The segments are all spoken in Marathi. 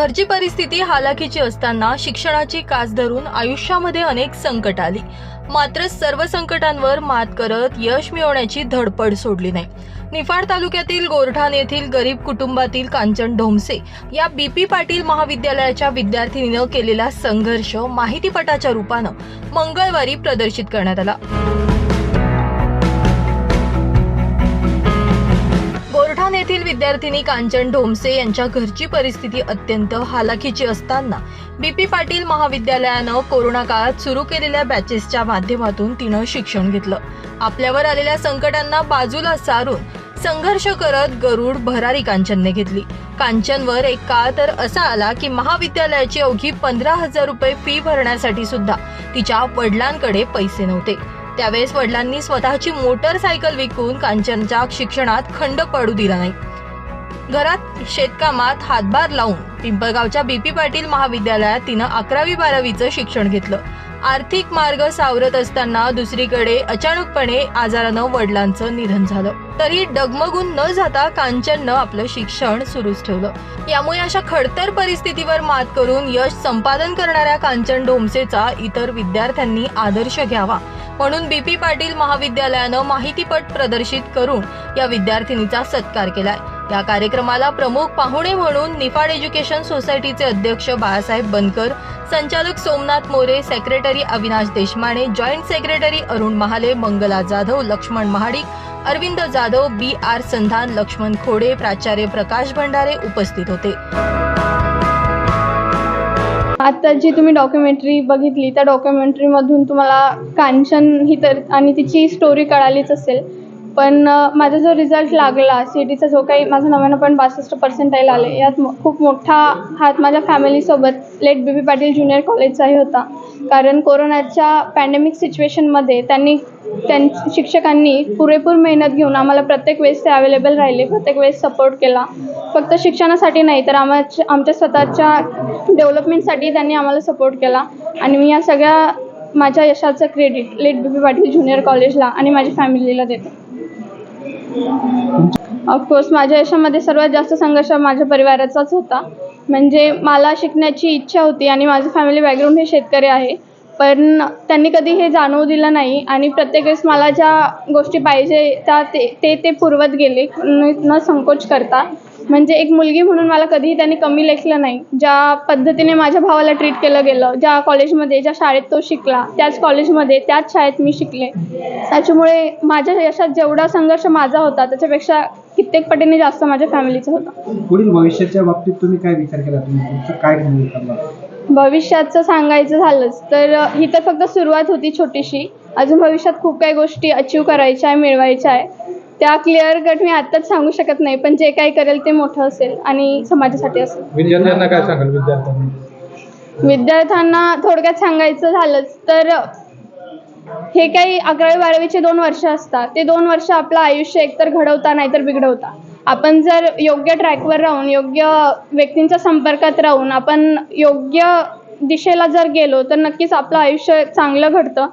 घरची परिस्थिती हालाखीची असताना शिक्षणाची कास धरून आयुष्यामध्ये अनेक संकट आली. मात्र सर्व संकटांवर मात करत यश मिळवण्याची धडपड सोडली नाही. निफाड तालुक्यातील गोरठाण येथील गरीब कुटुंबातील कांचन ढोमसे या बी पी पाटील महाविद्यालयाच्या विद्यार्थिनीनं केलेला संघर्ष माहितीपटाच्या रूपानं मंगळवारी प्रदर्शित करण्यात आला. येथील विद्यार्थिनी कांचन ढोमसे यांच्या घरची परिस्थिती अत्यंत हालाखीची असताना बीपी पाटील महाविद्यालयानं कोरोना काळात सुरू केलेल्या बॅचेसच्या माध्यमातून तिनं शिक्षण घेतलं. आपल्यावर आलेल्या संकटांना बाजूला सारून संघर्ष करत गरुड भरारी कांचनने घेतली. कांचनवर एक काळ तर असा आला की महाविद्यालयाची अवघी पंधरा हजार रुपये फी भरण्यासाठी सुद्धा तिच्या वडिलांकडे पैसे नव्हते. त्यावेळेस वडिलांनी स्वतःची मोटरसायकल विकून कांचनच्या शिक्षणात खंड पडू दिला नाही. घरात शेतकामात हातभार लावून पिंपळगावच्या बीपी पाटील महाविद्यालयात तिनं अकरावी बारावीचं शिक्षण घेतलं. आर्थिक मार्ग सावरत असताना दुसरीकडे अचानकपणे आजारानं वडिलांचं निधन झालं. तरी डगमगून न जाता कांचननं आपलं शिक्षण सुरूच ठेवलं. यामुळे अशा खडतर परिस्थितीवर मात करून यश संपादन करणाऱ्या कांचन डोमसेचा इतर विद्यार्थ्यांनी आदर्श घ्यावा. म्हणून बी पी पाटील महाविद्यालयानं माहितीपट प्रदर्शित करून या विद्यार्थिनीचा सत्कार केलाय. या कार्यक्रमाला प्रमुख पाहुणे म्हणून निफाड एज्युकेशन सोसायटीचे अध्यक्ष बाळासाहेब बनकर संचालक Somnath More secretary Avinash Deshmane joint secretary Arun Mahale Mangala Jadhav Laxman Mahadik Arvind Jadhav B R Sandhan Laxman Khode प्राचार्य प्रकाश भंडारे उपस्थित होते. आता जी तुम्ही डॉक्युमेंटरी बघितली त्या डॉक्युमेंटरीमधून तुम्हाला कांचन ही तर आणि तिची स्टोरी कळालीच असेल. पण माझा जो रिझल्ट लागला सी टीचा जो काही माझा नव्याण्णव पॉईंट बासष्ट पर्सेंटाईल आले यात खूप मोठा हात माझ्या फॅमिलीसोबत late B B Patil junior कॉलेजचाही होता. कारण कोरोनाच्या पॅन्डेमिक सिच्युएशनमध्ये त्यांनी त्यां शिक्षकांनी पुरेपूर मेहनत घेऊन आम्हाला प्रत्येक वेळेस ते अवेलेबल राहिले प्रत्येक वेळेस सपोर्ट केला. फक्त शिक्षणासाठी नाही तर आम्हा आमच्या स्वतःच्या डेव्हलपमेंटसाठी त्यांनी आम्हाला सपोर्ट केला. आणि मी या सगळ्या माझ्या यशाचं credit late B B Patil junior कॉलेजला आणि माझ्या फॅमिलीला देते. ऑफकोर्स माझ्या यशामध्ये सर्वात जास्त संघर्ष माझ्या परिवाराचाच होता. म्हणजे मला शिकण्याची इच्छा होती आणि माझं फॅमिली बॅकग्राऊंड हे शेतकरी आहे. पण त्यांनी कधी हे जाणवू दिलं नाही आणि प्रत्येक वेळेस मला ज्या गोष्टी पाहिजे त्या ते ते ते पुरवत गेले. न न संकोच करता. म्हणजे एक मुलगी म्हणून मला कधीही त्यांनी कमी लेखलं नाही. ज्या पद्धतीने माझ्या भावाला ट्रीट केलं गेलं ज्या कॉलेजमध्ये ज्या शाळेत तो शिकला त्याच कॉलेजमध्ये त्याच शाळेत मी शिकले. त्याच्यामुळे माझ्या यशात जेवढा संघर्ष माझा होता त्याच्यापेक्षा कित्येक पटीने जास्त माझ्या फॅमिलीचा होता. पुढील भविष्याच्या बाबतीत तुम्ही काय विचार केला? तुम्ही काय भविष्याचं सांगायचं झालंच तर ही तर फक्त सुरुवात होती छोटीशी. अजून भविष्यात खूप काही गोष्टी अचीव करायच्या आहे मिळवायच्या आहे. त्या क्लिअर कट मी आत्ताच सांगू शकत नाही पण जे काही करेल ते मोठं असेल आणि समाजासाठी असेल. विद्यार्थ्यांना काय सांगाल विद्यार्थ्यांना? विद्यार्थ्यांना थोडक्यात सांगायचं झालंच तर हे काही अकरावी बारावीचे दोन वर्ष असतात. ते दोन वर्ष आपलं आयुष्य एकतर घडवता नाहीतर बिघडवता. आपण जर योग्य ट्रॅकवर राहून योग्य व्यक्तींच्या संपर्कात राहून आपण योग्य दिशेला जर गेलो तर नक्कीच आपलं आयुष्य चांगलं घडतं.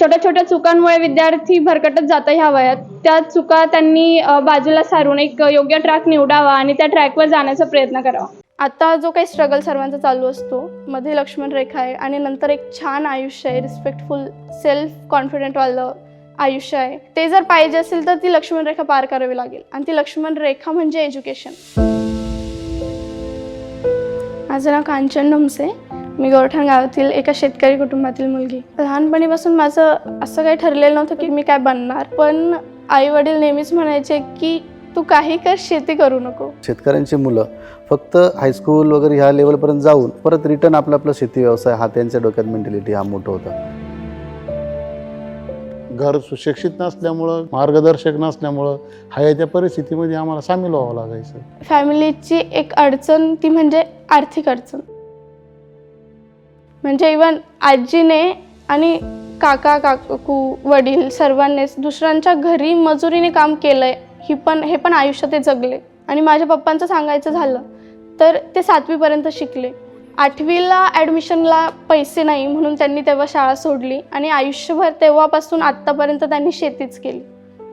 छोट्या छोट्या चुकांमुळे विद्यार्थी भरकटत जातं ह्या वयात. त्या चुका त्यांनी बाजूला सारून एक योग्य ट्रॅक निवडावा आणि त्या ट्रॅकवर जाण्याचा प्रयत्न करावा. आता जो काही स्ट्रगल सर्वांचा चालू असतो मध्ये लक्ष्मण रेखा आहे आणि नंतर एक छान आयुष्य आहे रिस्पेक्टफुल सेल्फ कॉन्फिडंटवालं आयुष्य आहे. ते जर पाहिजे असेल तर ती लक्ष्मण रेखा पार करावी लागेल आणि ती लक्ष्मण रेखा म्हणजे एज्युकेशन माझं नाव कांचन नमसे मी गोरठाण गावातील एका शेतकरी कुटुंबातील मुलगी. लहानपणीपासून माझं असं काही ठरलेलं नव्हतं की मी काय बनणार. पण आई वडील नेहमीच म्हणायचे की तू काही कर शेती करू नको. शेतकऱ्यांची मुलं फक्त हायस्कूल वगैरे ह्या लेवलपर्यंत जाऊन परत रिटर्न आपला आपला शेती व्यवसाय हा त्यांच्या डोक्यात मेंटॅलिटी हा मोठं होता. घर सुशिक्षित नसल्यामुळं मार्गदर्शक नसल्यामुळं हया त्या परिस्थितीमध्ये आम्हाला सामील व्हावं लागायचं. फॅमिलीची एक अडचण ती म्हणजे आर्थिक अडचण. म्हणजे इवन आजीने आणि काका काकू वडील सर्वांनीच दुसऱ्यांच्या घरी मजुरीने काम केलं आहे ही पण हे पण आयुष्य ते जगले. आणि माझ्या पप्पांचं सांगायचं झालं तर ते सातवीपर्यंत शिकले. आठवीला ॲडमिशनला पैसे नाही म्हणून त्यांनी तेव्हा शाळा सोडली आणि आयुष्यभर तेव्हापासून आत्तापर्यंत त्यांनी शेतीच केली.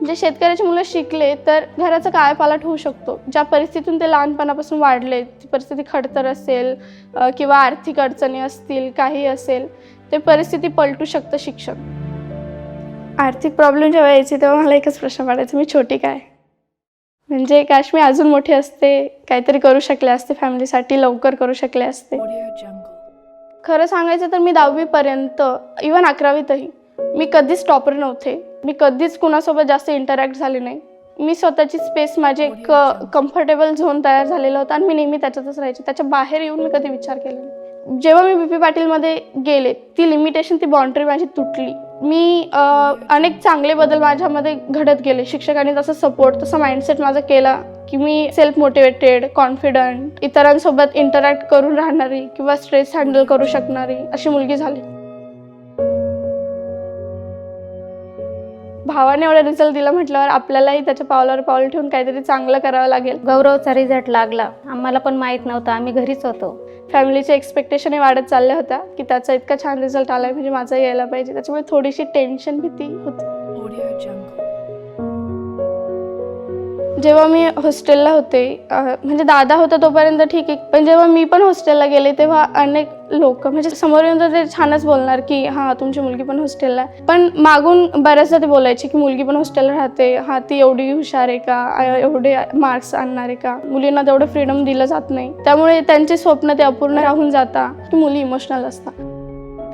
जे शेतकऱ्याची मुलं शिकले तर घराचा कायापालट होऊ शकतो. ज्या परिस्थितीतून ते लहानपणापासून वाढले ती परिस्थिती खडतर असेल किंवा आर्थिक अडचणी असतील काही असेल ते परिस्थिती पलटू शकतं शिक्षण. आर्थिक प्रॉब्लेम जेव्हा यायचे तेव्हा मला एकच प्रश्न पडायचा मी छोटी काय? म्हणजे काश मी अजून मोठी असते काहीतरी करू शकले असते फॅमिलीसाठी लवकर करू शकले असते. खरं सांगायचं तर मी दहावीपर्यंत इवन अकरावीतही मी कधीच टॉपर नव्हते. मी कधीच कुणासोबत जास्त इंटरॅक्ट झाले नाही. मी स्वतःची स्पेस माझे एक कम्फर्टेबल झोन तयार झालेला होता आणि मी नेहमी त्याच्यातच राहायचे. त्याच्या बाहेर येऊन मी कधी विचार केला नाही. जेव्हा मी बी पी पाटीलमध्ये गेले ती लिमिटेशन ती बाउंड्री माझी तुटली. मी अनेक चांगले बदल माझ्यामध्ये घडत गेले. शिक्षकांनी तसं सपोर्ट तसा माइंडसेट माझा केला की मी सेल्फ मोटिवेटेड कॉन्फिडंट इतरांसोबत इंटरॅक्ट करून राहणारी किंवा स्ट्रेस हँडल करू शकणारी अशी मुलगी झाली. भावाने एवढा रिझल्ट दिला म्हटल्यावर आपल्यालाही त्याच्या पावलावर पाऊल ठेवून काहीतरी चांगलं करावं लागेल. गौरवचा रिझल्ट लागला. आम्हाला पण माहीत नव्हतं. आम्ही घरीच होतो. फॅमिलीच्या एक्सपेक्टेशनही वाढत चालल्या होत्या की त्याचा इतका छान रिझल्ट आलाय म्हणजे माझा यायला पाहिजे. त्याच्यामुळे थोडीशी टेन्शन भीती होती. जेव्हा मी हॉस्टेलला होते म्हणजे दादा होता तोपर्यंत ठीक आहे. पण जेव्हा मी पण हॉस्टेलला गेले तेव्हा अनेक लोक म्हणजे समोर येऊन तर ते छानच बोलणार की हां तुमची मुलगी पण हॉस्टेलला आहे. पण मागून बऱ्याचदा ते बोलायचे की मुलगी पण हॉस्टेलला राहते. हा ती एवढी हुशार आहे का? एवढे मार्क्स आणणार आहे का? मुलींना तेवढं फ्रीडम दिलं जात नाही. त्यामुळे त्यांचे स्वप्न ते अपूर्ण राहून जाता की मुली इमोशनल असतात.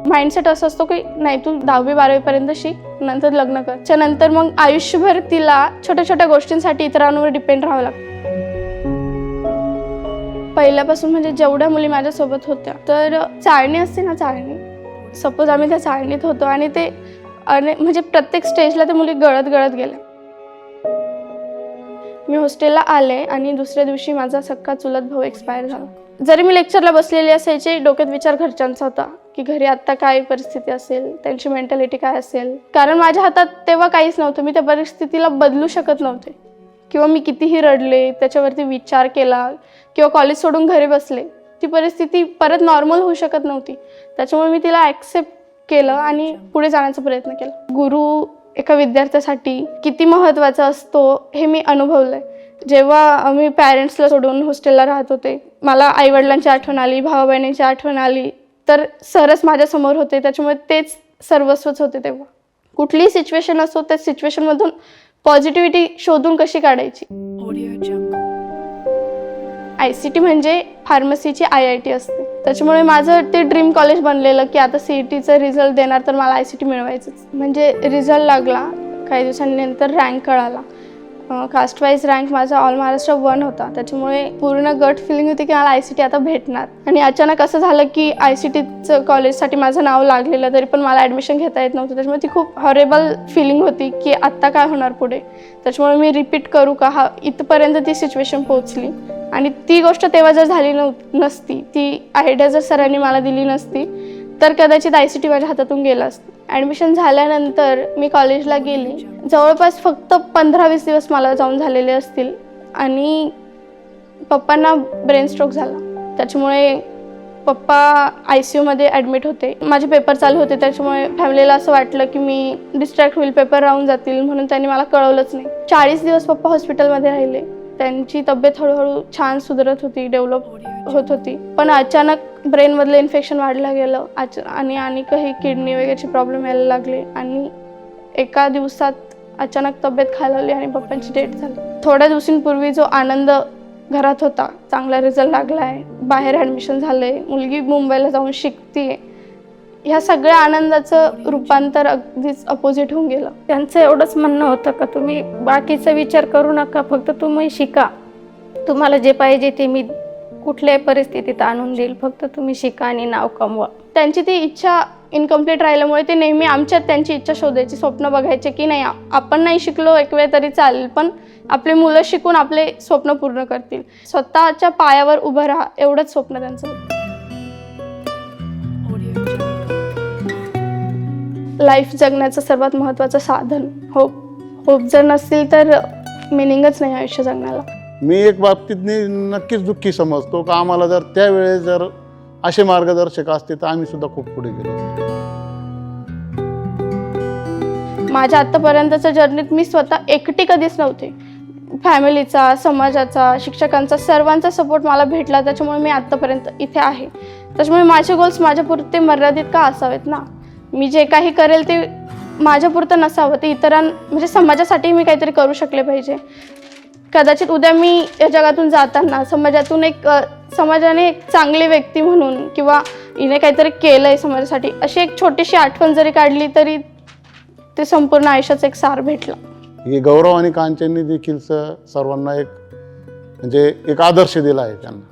माइंडसेट असं असतो की नाही तू दहावी बारावीपर्यंत शिक नंतर लग्न कर. नंतर मग आयुष्यभर तिला छोट्या छोट्या गोष्टींसाठी इतरांवर डिपेंड राहावं लागतं. पहिल्यापासून म्हणजे जेवढ्या मुली माझ्यासोबत होत्या तर चाळणी असते ना चाळणी? सपोज आम्ही त्या चाळणीत होतो आणि ते अने म्हणजे प्रत्येक स्टेजला त्या मुली गळत गळत गेल्या. मी हॉस्टेलला आले आणि दुसऱ्या दिवशी माझा सक्का चुलत भाऊ एक्सपायर झाला. जरी मी लेक्चरला बसलेली असायचे डोक्यात विचार घरच्यांचा होता की घरी आत्ता काय परिस्थिती असेल त्यांची मेंटॅलिटी काय असेल? कारण माझ्या हातात तेव्हा काहीच नव्हतं. मी त्या परिस्थितीला बदलू शकत नव्हते. किंवा मी कितीही रडले त्याच्यावरती विचार केला किंवा कॉलेज सोडून घरी बसले ती परिस्थिती परत नॉर्मल होऊ शकत नव्हती. त्याच्यामुळे मी तिला ॲक्सेप्ट केलं आणि पुढे जाण्याचा प्रयत्न केला. गुरु एका विद्यार्थ्यासाठी किती महत्त्वाचा असतो हे मी अनुभवलंय. जेव्हा मी पॅरेंट्सला सोडून हॉस्टेलला राहत होते मला आईवडिलांची आठवण आली भावा बहिणींची आठवण आली तर सरच माझ्यासमोर होते त्याच्यामुळे तेच सर्वस्वच होते तेव्हा. कुठलीही सिच्युएशन असो त्या सिच्युएशनमधून पॉझिटिव्हिटी शोधून कशी काढायची? आय सी टी म्हणजे फार्मसीची आय आय टी असते. त्याच्यामुळे माझं ते ड्रीम कॉलेज बनलेलं की आता सी ई टीचं रिझल्ट देणार तर मला आय सी टी मिळवायचंच. म्हणजे रिझल्ट लागला काही दिवसांनंतर रँक कळाला. कास्ट वाईज रँक माझा ऑल महाराष्ट्र वन होता. त्याच्यामुळे पूर्ण गट फिलिंग होती की मला आय सी टी आता भेटणार. आणि अचानक असं झालं की आय सी टीचं कॉलेजसाठी माझं नाव लागलेलं तरी पण मला ॲडमिशन घेता येत नव्हतं. त्याच्यामुळे ती खूप हॉरेबल फिलिंग होती की आत्ता काय होणार पुढे? त्याच्यामुळे मी रिपीट करू का? हा इथपर्यंत ती सिच्युएशन पोहोचली. आणि ती गोष्ट तेव्हा जर झाली नव नसती ती आयडिया जर सरांनी मला दिली नसती तर कदाचित आय सी टी माझ्या हातातून गेला असतं. ॲडमिशन झाल्यानंतर मी कॉलेजला गेली. जवळपास फक्त पंधरा वीस दिवस मला जाऊन झालेले असतील. आणि पप्पांना ब्रेन स्ट्रोक झाला. त्याच्यामुळे पप्पा आय सी यूमध्ये ॲडमिट होते. माझे पेपर चालू होते. त्याच्यामुळे फॅमिलीला असं वाटलं की मी डिस्ट्रॅक्ट होईल पेपर राहून जातील म्हणून त्यांनी मला कळवलंच नाही. चाळीस दिवस पप्पा हॉस्पिटलमध्ये राहिले. त्यांची तब्येत हळूहळू छान सुधरत होती डेव्हलप होत होती. पण अचानक ब्रेनमधलं इन्फेक्शन वाढलं गेलं आच आणि आणि काही किडनी वगैरेचे प्रॉब्लेम यायला लागले. आणि एका दिवसात अचानक तब्येत खालावली आणि पप्पांची डेट झाली. थोड्या दिवसांपूर्वी जो आनंद घरात होता चांगला रिझल्ट लागला आहे बाहेर ॲडमिशन झालं आहे मुलगी मुंबईला जाऊन शिकते ह्या सगळ्या आनंदाचं रूपांतर अगदीच अपोजिट होऊन गेलं. त्यांचं एवढंच म्हणणं होतं का तुम्ही बाकीचा विचार करू नका फक्त तुम्ही शिका. तुम्हाला जे पाहिजे ते मी कुठल्याही परिस्थितीत आणून देईल. फक्त तुम्ही शिका आणि नाव कमवा. त्यांची ती इच्छा इनकम्प्लीट राहिल्यामुळे ते नेहमी आमच्यात त्यांची इच्छा शोधायची स्वप्न बघायचे की नाही आपण नाही शिकलो एक वेळ तरी चालेल पण आपली मुलं शिकून आपले स्वप्न पूर्ण करतील. स्वतःच्या पायावर उभं राहा एवढंच स्वप्न त्यांचं होतं. लाईफ जगण्याचं सर्वात महत्त्वाचं साधन होप होप जर नसतील तर मिनिंगच नाही आयुष्य जगण्याला. मी एक बाबतीत नक्कीच दुःखी समजतो का आम्हाला जर त्यावेळेस जर असे मार्गदर्शक असते तर आम्ही सुद्धा खूप पुढे गेलो. माझ्या आत्तापर्यंतच्या जर्नीत मी स्वतः एकटी कधीच नव्हते. फॅमिलीचा समाजाचा शिक्षकांचा सर्वांचा सपोर्ट मला भेटला. त्याच्यामुळे मी आत्तापर्यंत इथे आहे. त्याच्यामुळे माझे गोल्स माझ्यापुरते मर्यादित का असावेत ना? मी जे काही करेल ते माझ्यापुरतं नसावं. ते इतरां म्हणजे समाजासाठी मी काहीतरी करू शकले पाहिजे. कदाचित उद्या मी या जगातून जाताना समाजातून एक समाजाने एक चांगली व्यक्ती म्हणून किंवा हिने काहीतरी केलं आहे समाजासाठी अशी एक छोटीशी आठवण जरी काढली तरी ते संपूर्ण आयुष्याचं एक सार भेटलं. ही गौरव आणि कांचननी देखील सर्वांना एक म्हणजे एक आदर्श दिला आहे त्यांना.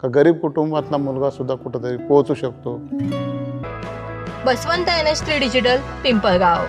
का गरीब कुटुंबातला मुलगा सुद्धा कुठंतरी पोहोचू शकतो? Baswant N S three digital Pimpalgaon.